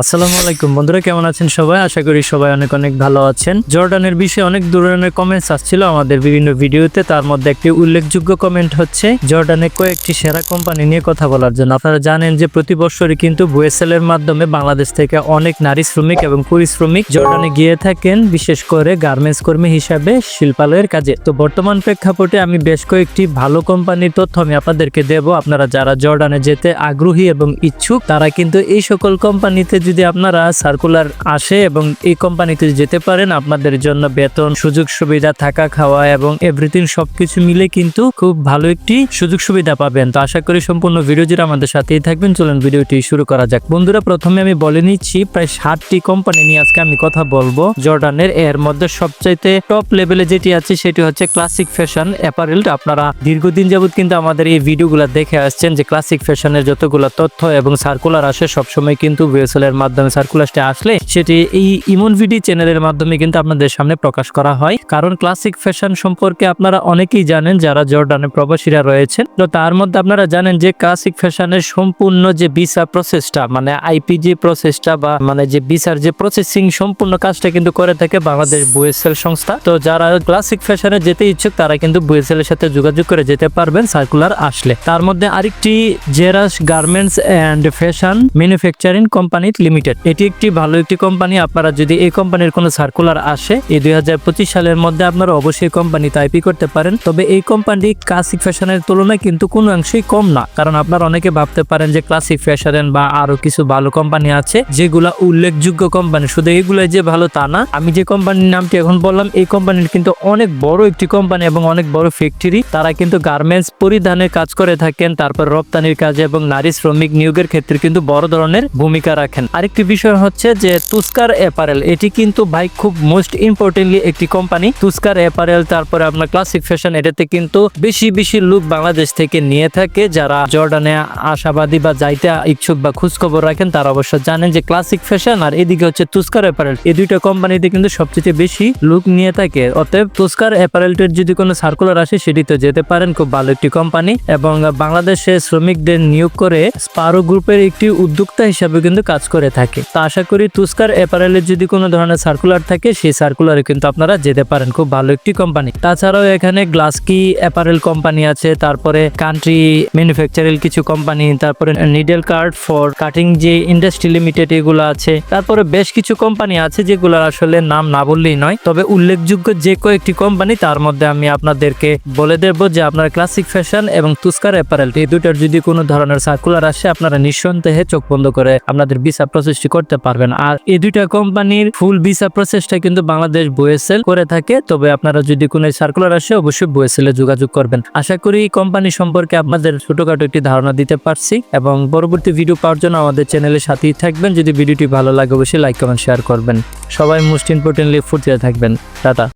আসসালামু আলাইকুম। বন্ধুরা, কেমন আছেন সবাই? আশা করি সবাই অনেক অনেক ভালো আছেন। জর্ডানের বিষয়ে অনেক ধরনের কমেন্টস আসছিল আমাদের বিভিন্ন ভিডিওতে। তার মধ্যে একটি উল্লেখযোগ্য কমেন্ট হচ্ছে, জর্ডানে কয়েকটি সেরা কোম্পানি নিয়ে কথা বলার জন্য। আপনারা জানেন যে প্রতি বছরই কিন্তু বুয়েসেল এর মাধ্যমে বাংলাদেশ থেকে অনেক নারী শ্রমিক এবং পুরুষ শ্রমিক জর্ডানে গিয়ে থাকেন, বিশেষ করে গার্মেন্টস কর্মী হিসাবে শিল্পালয়ের কাজে। তো বর্তমান প্রেক্ষাপটে আমি বেশ কয়েকটি ভালো কোম্পানির তথ্য আমি আপনাদেরকে দেব। আপনারা যারা জর্ডানে যেতে আগ্রহী এবং ইচ্ছুক, তারা কিন্তু এই সকল কোম্পানিতে যদি আপনারা সার্কুলার আসে এবং এই কোম্পানিতে যেতে পারেন, আপনাদের জন্য বেতন, সুযোগ সুবিধা, থাকা, খাওয়া এবং এভরিথিং সবকিছু মিলে কিন্তু খুব ভালো একটি সুযোগ সুবিধা পাবেন। তো আশা করি সম্পূর্ণ ভিডিও আমাদের সাথেই থাকবেন। চলুন ভিডিওটি শুরু করা যাক। বন্ধুরা, প্রথমে আমি বলে নিচ্ছি, প্রায় ষাটটি কোম্পানি নিয়ে আজকে আমি কথা বলব। জর্ডানের এর মধ্যে সবচাইতে টপ লেভেলে যেটি আছে, সেটি হচ্ছে ক্লাসিক ফ্যাশন অ্যাপারেল আপনারা দীর্ঘদিন যাবত কিন্তু আমাদের এই ভিডিওগুলো দেখে আসছেন যে ক্লাসিক ফ্যাশনের যতগুলো তথ্য এবং সার্কুলার আসে, সবসময় কিন্তু ভিএসএল এর মাধ্যমে সার্কুলারটি আসলে সেটি এই ইমন ভিডি চ্যানেলের মাধ্যমে কিন্তু আপনাদের সামনে প্রকাশ করা হয়। কারণ ক্লাসিক ফ্যাশন সম্পর্কে আপনারা অনেকেই জানেন যারা জর্ডানে প্রবাসীরা রয়েছেন। তো তার মধ্যে আপনারা জানেন যে ক্লাসিক ফ্যাশনের সম্পূর্ণ যে ভিসা প্রসেসটা মানে আইপি যে প্রসেসটা বা মানে যে ভিসার যে প্রসেসিং সম্পূর্ণ কাজটা কিন্তু করে থাকে বাংলাদেশ বুয়েসেল সংস্থা। তো যারা ক্লাসিক ফ্যাশনে যেতে ইচ্ছুক, তারা কিন্তু বুয়েসেল এর সাথে যোগাযোগ করে যেতে পারবেন সার্কুলার আসলে। তার মধ্যে আরেকটি জেরাস garments and fashion manufacturing company limited এটি একটি ভালো একটি কোম্পানি আপনারা যদি এই কোম্পানির কোনো সার্কুলার আসে, এই দুই হাজার পঁচিশ সালের মধ্যে আপনারা অবশ্যই কোম্পানিতে আইপি করতে পারেন। তবে এই কোম্পানি ক্লাসিক ফ্যাশনের তুলনায় কিন্তু কোনো অংশেই কম না। কারণ আপনারা অনেকে ভাবতে পারেন যে ক্লাসিক ফ্যাশন বা আরও কিছু ভালো কোম্পানি আছে, যেগুলা উল্লেখযোগ্য কোম্পানি শুধু এগুলো যে ভালো তা না। আমি যে কোম্পানির নামটি এখন বললাম, এই কোম্পানির কিন্তু অনেক বড় একটি কোম্পানি এবং অনেক বড় ফ্যাক্টরি তারা কিন্তু গার্মেন্টস পরিধানের কাজ করে থাকেন, তারপর রপ্তানির কাজে এবং নারী শ্রমিক নিয়োগের ক্ষেত্রে কিন্তু বড় ধরনের ভূমিকা রাখেন। আরেকটি বিষয় হচ্ছে যে তুস্কার অ্যাপারেল, এটি কিন্তু ভাই খুব মোস্ট ইম্পর্টেন্টলি একটি কোম্পানি তুস্কার অ্যাপারেল, তারপরে আপনার ক্লাসিক ফ্যাশন এটাতে কিন্তু বেশি বেশি লোক বাংলাদেশ থেকে নিয়ে থাকে। যারা জর্ডানে আশাবাদী বা যাইতে ইচ্ছুক বা খোঁজখবর রাখেন, তারা অবশ্য জানেন যে ক্লাসিক ফ্যাশন আর এদিকে হচ্ছে তুস্কার অ্যাপারেল। এই দুইটা কোম্পানিতে কিন্তু সবচেয়ে বেশি লোক নিয়ে থাকে। অতএব তুস্কার অ্যাপারেলটির যদি কোনো সার্কুলার আসে সেটিতে যেতে পারেন। খুব ভালো একটি কোম্পানি এবং বাংলাদেশে শ্রমিকদের নিয়োগ করে স্পারো গ্রুপের একটি উদ্যোক্তা হিসাবে কিন্তু কাজ করে থাকে। তো আশা করি তুস্কার অ্যাপারেলের যদি কোনো ধরনের সার্কুলার থাকে, সেই সার্কুলারে কিন্তু আপনারা যেতে পারেন। খুব ভালো একটি কোম্পানি তাছাড়াও এখানে গ্লাসকি অ্যাপারেল কোম্পানি আছে, তারপরে কান্ট্রি ম্যানুফ্যাকচারেল কিছু কোম্পানি তারপরে নিডেল কার্ড ফর কাটিং যে ইন্ডাস্ট্রি লিমিটেড এগুলো আছে, তারপরে বেশ কিছু কোম্পানি আছে যেগুলো আসলে নাম না বললেই নয়। তবে উল্লেখযোগ্য যে কয়েকটি কোম্পানি তার মধ্যে আমি আপনাদেরকে বলে দেব যে আপনার ক্লাসিক ফ্যাশন এবং তুস্কার অ্যাপারেল এই দুইটার যদি কোনো ধরনের সার্কুলার আসে, আপনারা নিঃসন্দেহে চোখ বন্ধ করে আপনাদের ভিসা প্রসেসটি করতে পারবেন। আর এই দুইটা কোম্পানির ফুল ভিসা প্রসেসটা কিন্তু বাংলাদেশ বুয়েসেল করে থাকে। তবে আপনারা যদি কোনো সার্কুলার আসে, অবশ্যই বুয়েসেলে যোগাযোগ করবেন। আশা করি এই কোম্পানি সম্পর্কে আপনাদের ছোটখাটো একটি ধারণা দিতে পারছি। এবং পরবর্তী ভিডিও পাওয়ার জন্য আমাদের চ্যানেলের সাথেই থাকবেন। যদি ভিডিওটি ভালো লাগে, অবশ্যই লাইক কমেন্ট শেয়ার করবেন। সবাই মোস্ট ইম্পর্টেন্টলি ফুর্তিতে থাকবেন। টাটা।